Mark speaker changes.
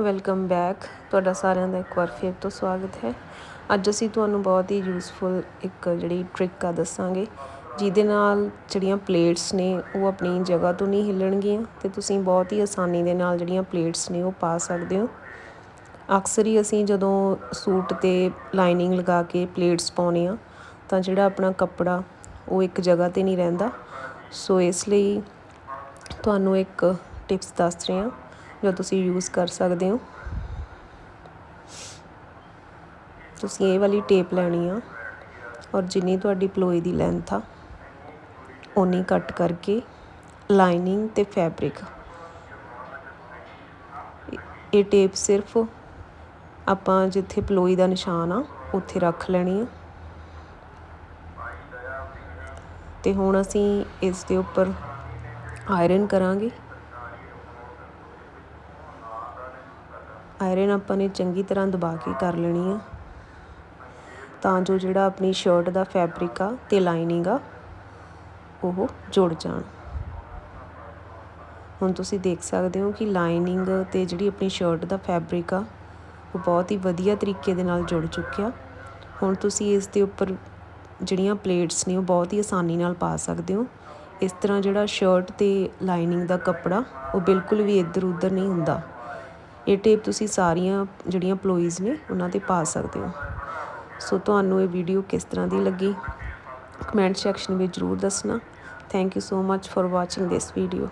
Speaker 1: Welcome back ਤੁਹਾਡਾ ਸਾਰਿਆਂ ਦਾ ਇੱਕ ਵਾਰ ਫਿਰ ਤੋਂ ਸਵਾਗਤ ਹੈ। ਅੱਜ ਅਸੀਂ ਤੁਹਾਨੂੰ ਬਹੁਤ ਹੀ ਯੂਸਫੁਲ ਇੱਕ ਜਿਹੜੀ ਟ੍ਰਿਕ ਆ ਦੱਸਾਂਗੇ। ਜਿਹਦੇ ਨਾਲ ਜਿਹੜੀਆਂ ਪਲੇਟਸ ਨੇ, ਉਹ ਆਪਣੀ ਜਗ੍ਹਾ ਤੋਂ ਨਹੀਂ ਹਿੱਲਣਗੀਆਂ ਤੇ ਤੁਸੀਂ ਬਹੁਤ ਹੀ ਆਸਾਨੀ ਦੇ ਨਾਲ ਜਿਹੜੀਆਂ ਪਲੇਟਸ ਨੇ, ਉਹ ਪਾ ਸਕਦੇ ਹੋ। ਅਕਸਰ ਹੀ ਅਸੀਂ ਜਦੋਂ ਸੂਟ ਤੇ ਲਾਈਨਿੰਗ ਲਗਾ ਕੇ ਪਲੇਟਸ ਪਾਉਨੇ ਆ ਤਾਂ ਜਿਹੜਾ ਆਪਣਾ ਕੱਪੜਾ, ਉਹ ਇੱਕ ਜਗ੍ਹਾ ਤੇ ਨਹੀਂ ਰਹਿੰਦਾ। ਸੋ ਇਸ ਲਈ ਤੁਹਾਨੂੰ ਇੱਕ ਟਿਪਸ ਦੱਸ ਰਹੇ ਹਾਂ। ਜੋ ਤੁਸੀਂ ਯੂਜ਼ ਕਰ ਸਕਦੇ ਹੋ। ਤੁਸੀਂ ਇਹ ਵਾਲੀ ਟੇਪ ਲੈਣੀ ਆ ਔਰ ਜਿੰਨੀ ਤੁਹਾਡੀ ਪਲੋਈ ਦੀ ਲੈਂਥ ਆ ਉਨੀ ਕੱਟ ਕਰਕੇ ਲਾਈਨਿੰਗ ਤੇ ਫੈਬਰਿਕ ਇਹ ਟੇਪ ਸਿਰਫ ਆਪਾਂ ਜਿੱਥੇ ਪਲੋਈ ਦਾ ਨਿਸ਼ਾਨ ਆ, ਉੱਥੇ ਰੱਖ ਲੈਣੀ ਆ। ਤੇ ਹੁਣ ਅਸੀਂ ਇਸ ਦੇ ਉੱਪਰ ਆਇਰਨ ਕਰਾਂਗੇ। ਆਇਰਨ ਆਪਾਂ ਨੇ ਚੰਗੀ ਤਰ੍ਹਾਂ ਦਬਾ ਕੇ ਕਰ ਲੈਣੀ ਆ। ਤਾਂ ਜੋ ਜਿਹੜਾ ਆਪਣੀ ਸ਼ਰਟ ਦਾ ਫੈਬਰਿਕ ਆ ਤੇ ਲਾਈਨਿੰਗ ਆ, ਉਹ ਜੁੜ ਜਾਣ। ਹੁਣ ਤੁਸੀਂ ਦੇਖ ਸਕਦੇ ਹੋ ਕਿ ਲਾਈਨਿੰਗ ਤੇ ਜਿਹੜੀ ਆਪਣੀ ਸ਼ਰਟ ਦਾ ਫੈਬਰਿਕ ਆ, ਉਹ ਬਹੁਤ ਹੀ ਵਧੀਆ ਤਰੀਕੇ ਦੇ ਨਾਲ ਜੁੜ ਚੁੱਕਿਆ। ਹੁਣ ਤੁਸੀਂ ਇਸ ਦੇ ਉੱਪਰ ਜਿਹੜੀਆਂ ਪਲੇਟਸ ਨੇ, ਉਹ ਬਹੁਤ ਹੀ ਆਸਾਨੀ ਨਾਲ ਪਾ ਸਕਦੇ ਹੋ। ਇਸ ਤਰ੍ਹਾਂ ਜਿਹੜਾ ਸ਼ਰਟ ਤੇ ਲਾਈਨਿੰਗ ਦਾ ਕੱਪੜਾ, ਉਹ ਬਿਲਕੁਲ ਵੀ ਇੱਧਰ ਉੱਧਰ ਨਹੀਂ ਹੁੰਦਾ। ਇਹ ਟੇਪ ਤੁਸੀਂ ਸਾਰੀਆਂ ਜਿਹੜੀਆਂ ਪਲੋਈਜ਼ ਨੇ ਉਹਨਾਂ ਤੇ ਪਾ ਸਕਦੇ ਹੋ। ਸੋ ਤੁਹਾਨੂੰ ਇਹ ਵੀਡੀਓ ਕਿਸ ਤਰ੍ਹਾਂ ਦੀ ਲੱਗੀ? ਕਮੈਂਟ ਸੈਕਸ਼ਨ ਵਿੱਚ ਜ਼ਰੂਰ ਦੱਸਣਾ। Thank you so much for watching this video